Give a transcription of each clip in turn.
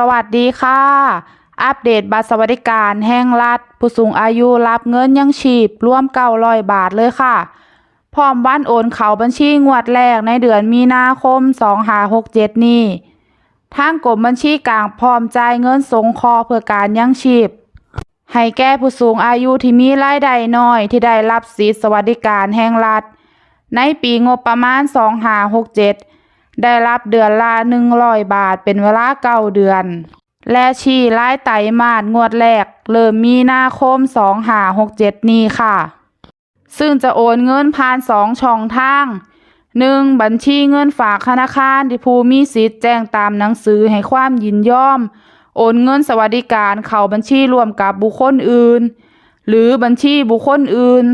สวัสดีค่ะ อัปเดตบัตรสวัสดิการแห่งรัฐ ผู้สูงอายุรับเงินยังชีพรวม900บาทเลยค่ะ พร้อมวันโอนเข้าบัญชีงวดแรกในเดือนมีนาคม2567นี้ทางกรมบัญชีกลางพร้อมจ่ายเงินสงเคราะห์เพื่อการยังชีพ ให้แก่ผู้สูงอายุที่มีรายได้น้อยที่ได้รับสิทธิสวัสดิการแห่งรัฐ ในปีงบประมาณ2567 ได้รับเดือนละ100บาทเป็นเวลาเก้าเดือน และชี้รายไตมาสงวดแรก เริ่มมีนาคม2567นี้ค่ะ ซึ่งจะโอนเงินผ่านสองช่องทาง 1. บัญชีเงินฝากธนาคารที่ผู้มีสิทธิ์แจ้งตามหนังสือให้ความยินยอม โอนเงินสวัสดิการเข้าบัญชีร่วมกับบุคคลอื่น หรือบัญชีบุคคลอื่น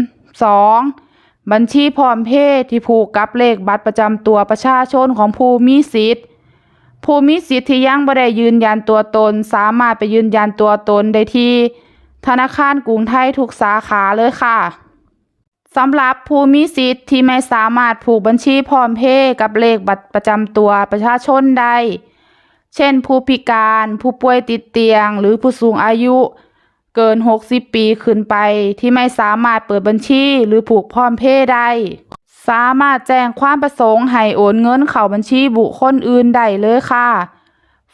2. บัญชีพร้อมเพย์ที่ผูกกับเลขบัตรประจำตัวประชาชนของผู้มีสิทธิ์ผู้มีสิทธิ์ที่ยังบ่ได้ยืนยันตัวตน สามารถไปยืนยันตัวตนได้ที่ ธนาคารกรุงไทยทุกสาขาเลยค่ะสำหรับผู้มีสิทธิ์ที่ไม่สามารถผูกบัญชีพร้อมเพย์กับเลขบัตรประจำตัวประชาชนได้ เช่น ผู้พิการ ผู้ป่วยติดเตียง หรือผู้สูงอายุ เกิน 60 ปีขึ้นไปที่ไม่สามารถเปิดบัญชีหรือผูกพร้อมเพย์ได้ สามารถแจ้งความประสงค์ให้โอนเงินเข้าบัญชีบุคคลอื่นได้เลยค่ะ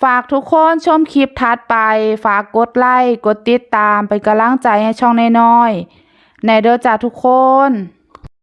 ฝากทุกคนชมคลิปถัดไป ฝากกดไลค์กดติดตามเป็นกำลังใจให้ช่องน้อยๆในเด้อจ้าทุกคน